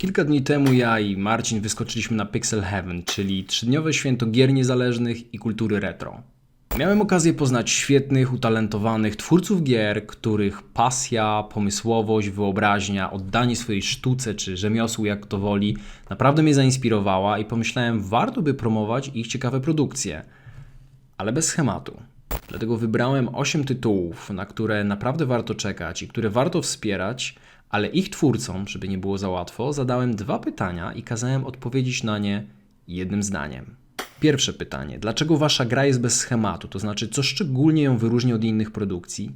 Kilka dni temu ja i Marcin wyskoczyliśmy na Pixel Heaven, czyli trzydniowe święto gier niezależnych i kultury retro. Miałem okazję poznać świetnych, utalentowanych twórców gier, których pasja, pomysłowość, wyobraźnia, oddanie swojej sztuce czy rzemiosłu, jak to woli, naprawdę mnie zainspirowała i pomyślałem, warto by promować ich ciekawe produkcje, ale bez schematu. Dlatego wybrałem 8 tytułów, na które naprawdę warto czekać i które warto wspierać, ale ich twórcom, żeby nie było za łatwo, zadałem dwa pytania i kazałem odpowiedzieć na nie jednym zdaniem. Pierwsze pytanie: dlaczego wasza gra jest bez schematu? To znaczy, co szczególnie ją wyróżnia od innych produkcji?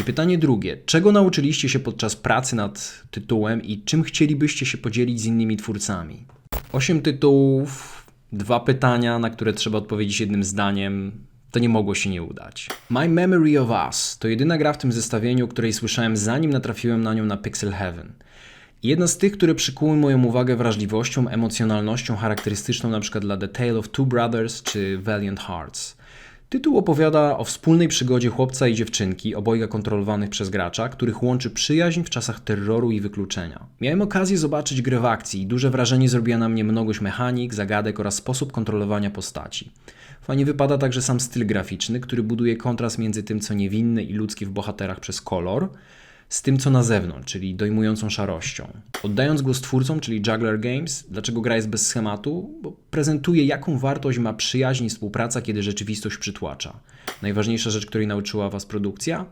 I pytanie drugie: czego nauczyliście się podczas pracy nad tytułem i czym chcielibyście się podzielić z innymi twórcami? Osiem tytułów, dwa pytania, na które trzeba odpowiedzieć jednym zdaniem. To nie mogło się nie udać. My Memory of Us to jedyna gra w tym zestawieniu, której słyszałem zanim natrafiłem na nią na Pixel Heaven. Jedna z tych, które przykuły moją uwagę wrażliwością, emocjonalnością charakterystyczną np. dla The Tale of Two Brothers czy Valiant Hearts. Tytuł opowiada o wspólnej przygodzie chłopca i dziewczynki, obojga kontrolowanych przez gracza, których łączy przyjaźń w czasach terroru i wykluczenia. Miałem okazję zobaczyć grę w akcji i duże wrażenie zrobiła na mnie mnogość mechanik, zagadek oraz sposób kontrolowania postaci. Fajnie wypada także sam styl graficzny, który buduje kontrast między tym, co niewinne i ludzkie w bohaterach przez kolor, z tym, co na zewnątrz, czyli dojmującą szarością. Oddając głos twórcom, czyli Juggler Games, dlaczego gra jest bez schematu? Bo prezentuje, jaką wartość ma przyjaźń i współpraca, kiedy rzeczywistość przytłacza. Najważniejsza rzecz, której nauczyła Was produkcja?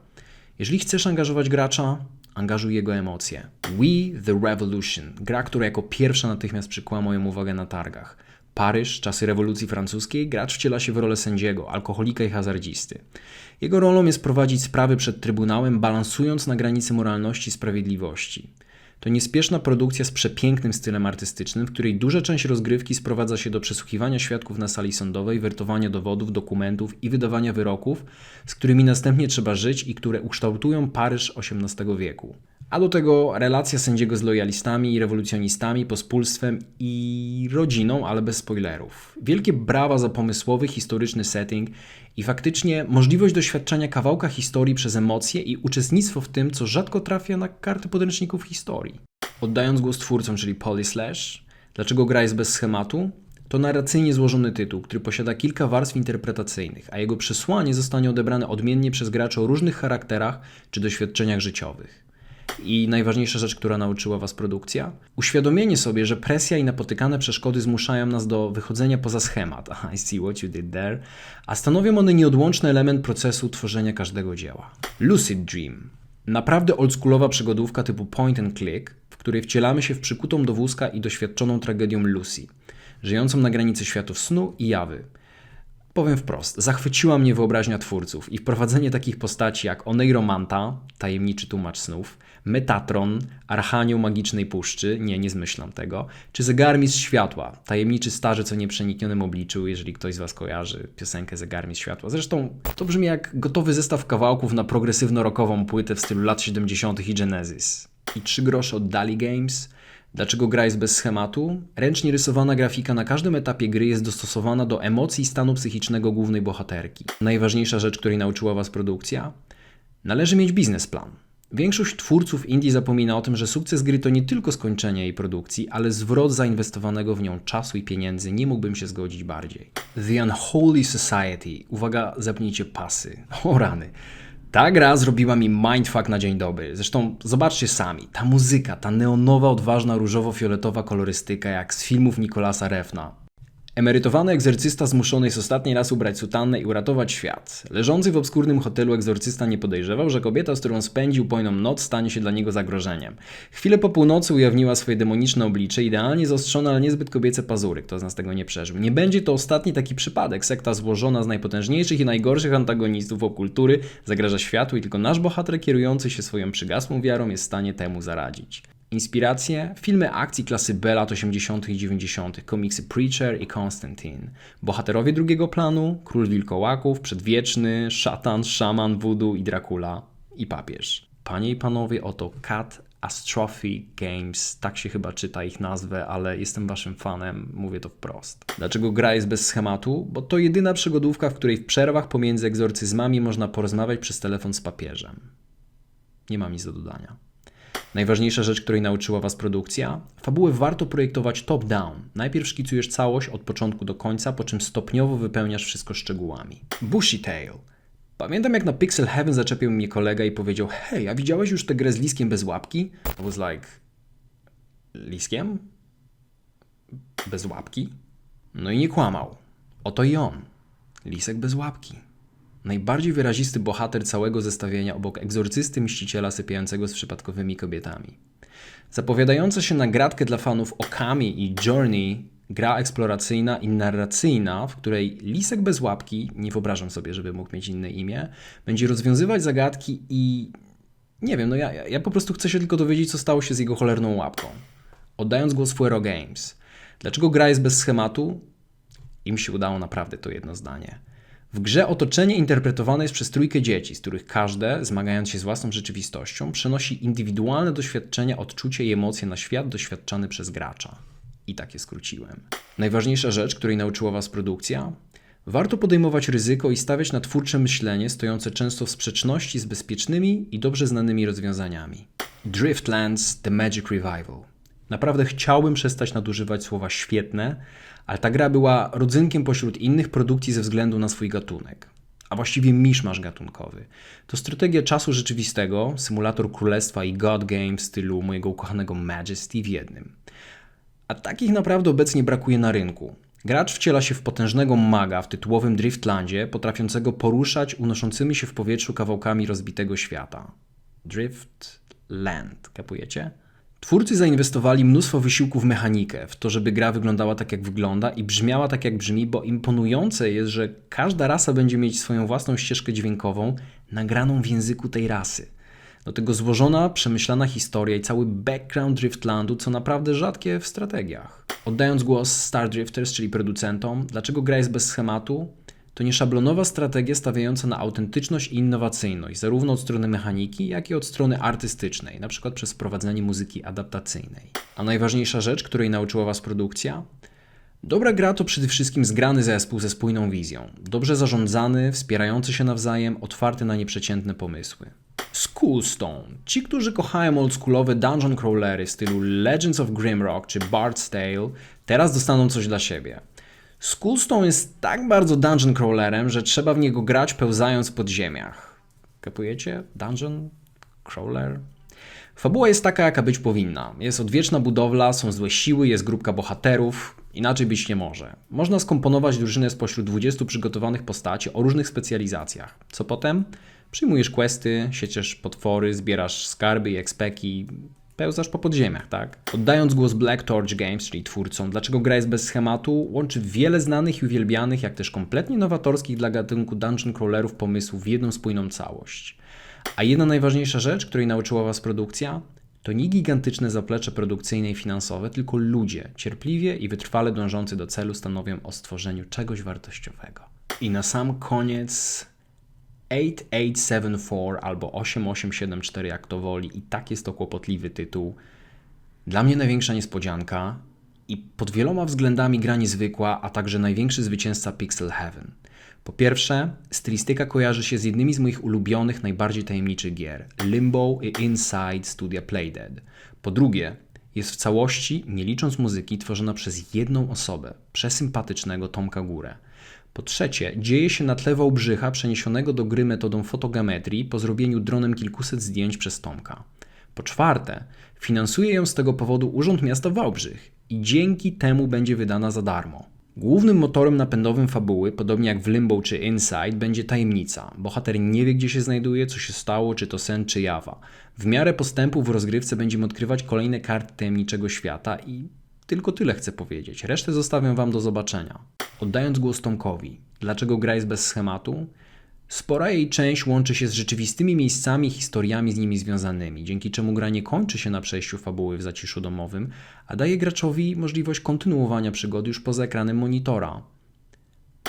Jeżeli chcesz angażować gracza, angażuj jego emocje. We the Revolution, gra, która jako pierwsza natychmiast przykuła moją uwagę na targach. Paryż, czasy rewolucji francuskiej, gracz wciela się w rolę sędziego, alkoholika i hazardzisty. Jego rolą jest prowadzić sprawy przed trybunałem, balansując na granicy moralności i sprawiedliwości. To niespieszna produkcja z przepięknym stylem artystycznym, w której duża część rozgrywki sprowadza się do przesłuchiwania świadków na sali sądowej, wertowania dowodów, dokumentów i wydawania wyroków, z którymi następnie trzeba żyć i które ukształtują Paryż XVIII wieku. A do tego relacja sędziego z lojalistami, rewolucjonistami, pospólstwem i rodziną, ale bez spoilerów. Wielkie brawa za pomysłowy, historyczny setting i faktycznie możliwość doświadczenia kawałka historii przez emocje i uczestnictwo w tym, co rzadko trafia na karty podręczników historii. Oddając głos twórcom, czyli Polly Slash, dlaczego gra jest bez schematu? To narracyjnie złożony tytuł, który posiada kilka warstw interpretacyjnych, a jego przesłanie zostanie odebrane odmiennie przez graczy o różnych charakterach czy doświadczeniach życiowych. I najważniejsza rzecz, która nauczyła Was produkcja? Uświadomienie sobie, że presja i napotykane przeszkody zmuszają nas do wychodzenia poza schemat. I see what you did there. A stanowią one nieodłączny element procesu tworzenia każdego dzieła. Lucid Dream. Naprawdę oldschoolowa przygodówka typu point and click, w której wcielamy się w przykutą do wózka i doświadczoną tragedią Lucy, żyjącą na granicy światów snu i jawy. Powiem wprost, zachwyciła mnie wyobraźnia twórców i wprowadzenie takich postaci jak Oneiromanta, tajemniczy tłumacz snów, Metatron, Archanioł Magicznej Puszczy, nie, nie zmyślam tego, czy Zegarmistrz Światła, tajemniczy starzec o nieprzeniknionym obliczu, jeżeli ktoś z Was kojarzy piosenkę Zegarmistrz Światła. Zresztą to brzmi jak gotowy zestaw kawałków na progresywno-rockową płytę w stylu lat 70. i Genesis. I trzy grosze od Dali Games – Dlaczego gra jest bez schematu? Ręcznie rysowana grafika na każdym etapie gry jest dostosowana do emocji i stanu psychicznego głównej bohaterki. Najważniejsza rzecz, której nauczyła Was produkcja? Należy mieć biznesplan. Większość twórców indie zapomina o tym, że sukces gry to nie tylko skończenie jej produkcji, ale zwrot zainwestowanego w nią czasu i pieniędzy. Nie mógłbym się zgodzić bardziej. The Unholy Society. Uwaga, zapnijcie pasy. O rany. Ta gra zrobiła mi mindfuck na dzień dobry. Zresztą zobaczcie sami, ta muzyka, ta neonowa, odważna, różowo-fioletowa kolorystyka jak z filmów Nikolasa Refna. Emerytowany egzorcysta zmuszony jest ostatni raz ubrać sutannę i uratować świat. Leżący w obskurnym hotelu egzorcysta nie podejrzewał, że kobieta, z którą spędził pojną noc, stanie się dla niego zagrożeniem. Chwilę po północy ujawniła swoje demoniczne oblicze, idealnie zaostrzone, ale niezbyt kobiece pazury. Kto z nas tego nie przeżył? Nie będzie to ostatni taki przypadek. Sekta złożona z najpotężniejszych i najgorszych antagonistów okultury zagraża światu i tylko nasz bohater kierujący się swoją przygasłą wiarą jest w stanie temu zaradzić. Inspiracje? Filmy akcji klasy B lat 80. i 90., komiksy Preacher i Constantine. Bohaterowie drugiego planu, Król Wilkołaków, Przedwieczny, Szatan, Szaman, Voodoo i Dracula i papież. Panie i panowie, oto Cat Astrophy Games, tak się chyba czyta ich nazwę, ale jestem waszym fanem, mówię to wprost. Dlaczego gra jest bez schematu? Bo to jedyna przygodówka, w której w przerwach pomiędzy egzorcyzmami można porozmawiać przez telefon z papieżem. Nie mam nic do dodania. Najważniejsza rzecz, której nauczyła Was produkcja? Fabułę warto projektować top-down. Najpierw szkicujesz całość od początku do końca, po czym stopniowo wypełniasz wszystko szczegółami. Bushy Tail. Pamiętam jak na Pixel Heaven zaczepił mnie kolega i powiedział Hej, a widziałeś już tę grę z Liskiem bez łapki? I was like... Liskiem? Bez łapki? No i nie kłamał. Oto i on. Lisek bez łapki. Najbardziej wyrazisty bohater całego zestawienia obok egzorcysty mściciela sypiającego z przypadkowymi kobietami. Zapowiadająca się na gratkę dla fanów Okami i Journey, gra eksploracyjna i narracyjna, w której Lisek bez łapki, nie wyobrażam sobie, żeby mógł mieć inne imię, będzie rozwiązywać zagadki i... Nie wiem, no ja- ja po prostu chcę się tylko dowiedzieć, co stało się z jego cholerną łapką. Oddając głos Fuero Games. Dlaczego gra jest bez schematu? Im się udało naprawdę to jedno zdanie. W grze otoczenie interpretowane jest przez trójkę dzieci, z których każde, zmagając się z własną rzeczywistością, przenosi indywidualne doświadczenia, odczucie i emocje na świat doświadczany przez gracza. I tak je skróciłem. Najważniejsza rzecz, której nauczyła Was produkcja? Warto podejmować ryzyko i stawiać na twórcze myślenie, stojące często w sprzeczności z bezpiecznymi i dobrze znanymi rozwiązaniami. Driftlands The Magic Revival. Naprawdę chciałbym przestać nadużywać słowa świetne, ale ta gra była rodzynkiem pośród innych produkcji ze względu na swój gatunek. A właściwie miszmasz gatunkowy. To strategia czasu rzeczywistego, symulator królestwa i god game w stylu mojego ukochanego Majesty w jednym. A takich naprawdę obecnie brakuje na rynku. Gracz wciela się w potężnego maga w tytułowym Driftlandzie, potrafiącego poruszać unoszącymi się w powietrzu kawałkami rozbitego świata. Driftland, kapujecie? Twórcy zainwestowali mnóstwo wysiłku w mechanikę, w to, żeby gra wyglądała tak, jak wygląda i brzmiała tak, jak brzmi, bo imponujące jest, że każda rasa będzie mieć swoją własną ścieżkę dźwiękową, nagraną w języku tej rasy. Do tego złożona, przemyślana historia i cały background Driftlandu, co naprawdę rzadkie w strategiach. Oddając głos Star Drifters, czyli producentom, dlaczego gra jest bez schematu? To nieszablonowa strategia stawiająca na autentyczność i innowacyjność, zarówno od strony mechaniki, jak i od strony artystycznej, np. przez wprowadzenie muzyki adaptacyjnej. A najważniejsza rzecz, której nauczyła Was produkcja? Dobra gra to przede wszystkim zgrany zespół ze spójną wizją, dobrze zarządzany, wspierający się nawzajem, otwarty na nieprzeciętne pomysły. Skullstone. Ci, którzy kochają oldschoolowe dungeon crawlery w stylu Legends of Grimrock czy Bard's Tale, teraz dostaną coś dla siebie. Skullstone jest tak bardzo dungeon crawlerem, że trzeba w niego grać pełzając w podziemiach. Kapujecie? Dungeon crawler? Fabuła jest taka, jaka być powinna. Jest odwieczna budowla, są złe siły, jest grupka bohaterów. Inaczej być nie może. Można skomponować drużynę spośród 20 przygotowanych postaci o różnych specjalizacjach. Co potem? Przyjmujesz questy, sieciesz potwory, zbierasz skarby i ekspeki, pełzasz po podziemiach, tak? Oddając głos Black Torch Games, czyli twórcom, dlaczego gra jest bez schematu, łączy wiele znanych i uwielbianych, jak też kompletnie nowatorskich dla gatunku dungeon crawlerów pomysłów w jedną spójną całość. A jedna najważniejsza rzecz, której nauczyła Was produkcja, to nie gigantyczne zaplecze produkcyjne i finansowe, tylko ludzie, cierpliwie i wytrwale dążący do celu, stanowią o stworzeniu czegoś wartościowego. I na sam koniec 8874 albo 8874, jak to woli, i tak jest to kłopotliwy tytuł. Dla mnie największa niespodzianka i pod wieloma względami gra niezwykła, a także największy zwycięzca Pixel Heaven. Po pierwsze, stylistyka kojarzy się z jednymi z moich ulubionych, najbardziej tajemniczych gier Limbo i Inside studia Playdead. Po drugie, jest w całości, nie licząc muzyki, tworzona przez jedną osobę, przesympatycznego Tomka Górę. Po trzecie, dzieje się na tle Wałbrzycha przeniesionego do gry metodą fotogrametrii po zrobieniu dronem kilkuset zdjęć przez Tomka. Po czwarte, finansuje ją z tego powodu Urząd Miasta Wałbrzych i dzięki temu będzie wydana za darmo. Głównym motorem napędowym fabuły, podobnie jak w Limbo czy Inside, będzie tajemnica. Bohater nie wie, gdzie się znajduje, co się stało, czy to sen, czy jawa. W miarę postępu w rozgrywce będziemy odkrywać kolejne karty tajemniczego świata i tylko tyle chcę powiedzieć. Resztę zostawiam Wam do zobaczenia. Oddając głos Tomkowi, dlaczego gra jest bez schematu? Spora jej część łączy się z rzeczywistymi miejscami i historiami z nimi związanymi, dzięki czemu gra nie kończy się na przejściu fabuły w zaciszu domowym, a daje graczowi możliwość kontynuowania przygody już poza ekranem monitora.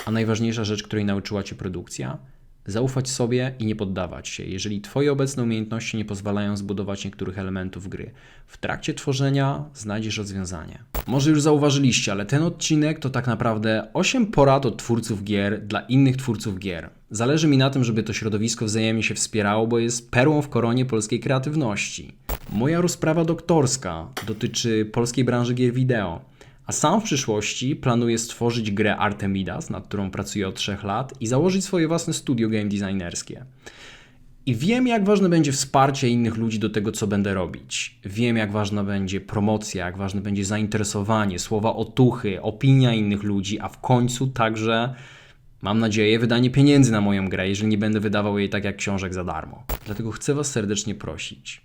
A najważniejsza rzecz, której nauczyła Cię produkcja? Zaufać sobie i nie poddawać się, jeżeli Twoje obecne umiejętności nie pozwalają zbudować niektórych elementów gry. W trakcie tworzenia znajdziesz rozwiązanie. Może już zauważyliście, ale ten odcinek to tak naprawdę 8 porad od twórców gier dla innych twórców gier. Zależy mi na tym, żeby to środowisko wzajemnie się wspierało, bo jest perłą w koronie polskiej kreatywności. Moja rozprawa doktorska dotyczy polskiej branży gier wideo, a sam w przyszłości planuję stworzyć grę Artemidas, nad którą pracuję od 3 lat i założyć swoje własne studio game designerskie. I wiem, jak ważne będzie wsparcie innych ludzi do tego, co będę robić. Wiem, jak ważna będzie promocja, jak ważne będzie zainteresowanie, słowa otuchy, opinia innych ludzi, a w końcu także, mam nadzieję, wydanie pieniędzy na moją grę, jeżeli nie będę wydawał jej tak jak książek za darmo. Dlatego chcę Was serdecznie prosić.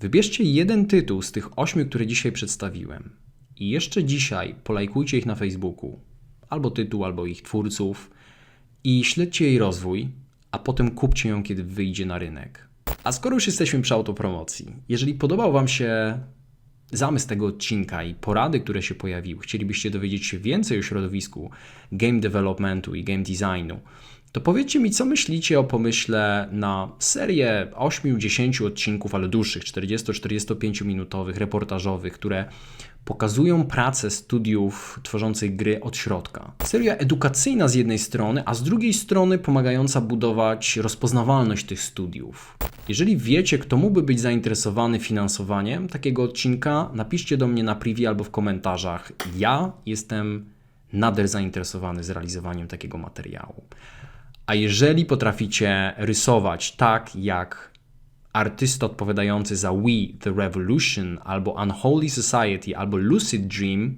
Wybierzcie jeden tytuł z tych ośmiu, które dzisiaj przedstawiłem. I jeszcze dzisiaj polajkujcie ich na Facebooku, albo tytuł, albo ich twórców, i śledźcie jej rozwój, a potem kupcie ją, kiedy wyjdzie na rynek. A skoro już jesteśmy przy autopromocji, jeżeli podobał Wam się zamysł tego odcinka i porady, które się pojawiły, chcielibyście dowiedzieć się więcej o środowisku game developmentu i game designu, to powiedzcie mi, co myślicie o pomyśle na serię 8-10 odcinków, ale dłuższych, 40-45 minutowych, reportażowych, które pokazują pracę studiów tworzących gry od środka. Seria edukacyjna z jednej strony, a z drugiej strony pomagająca budować rozpoznawalność tych studiów. Jeżeli wiecie, kto mógłby być zainteresowany finansowaniem takiego odcinka, napiszcie do mnie na privie albo w komentarzach. Ja jestem nader zainteresowany zrealizowaniem takiego materiału. A jeżeli potraficie rysować tak, jak artysta odpowiadający za We The Revolution, albo Unholy Society, albo Lucid Dream,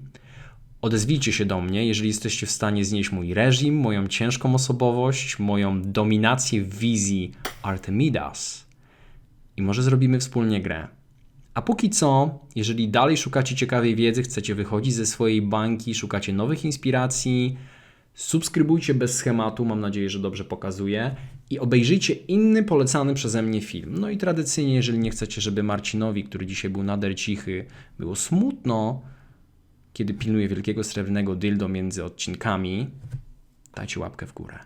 odezwijcie się do mnie, jeżeli jesteście w stanie znieść mój reżim, moją ciężką osobowość, moją dominację w wizji Artemidas i może zrobimy wspólnie grę. A póki co, jeżeli dalej szukacie ciekawej wiedzy, chcecie wychodzić ze swojej bańki, szukacie nowych inspiracji, subskrybujcie bez schematu, mam nadzieję, że dobrze pokazuję i obejrzyjcie inny polecany przeze mnie film. No i tradycyjnie, jeżeli nie chcecie, żeby Marcinowi, który dzisiaj był nader cichy, było smutno, kiedy pilnuje wielkiego srebrnego dildo między odcinkami, dajcie łapkę w górę.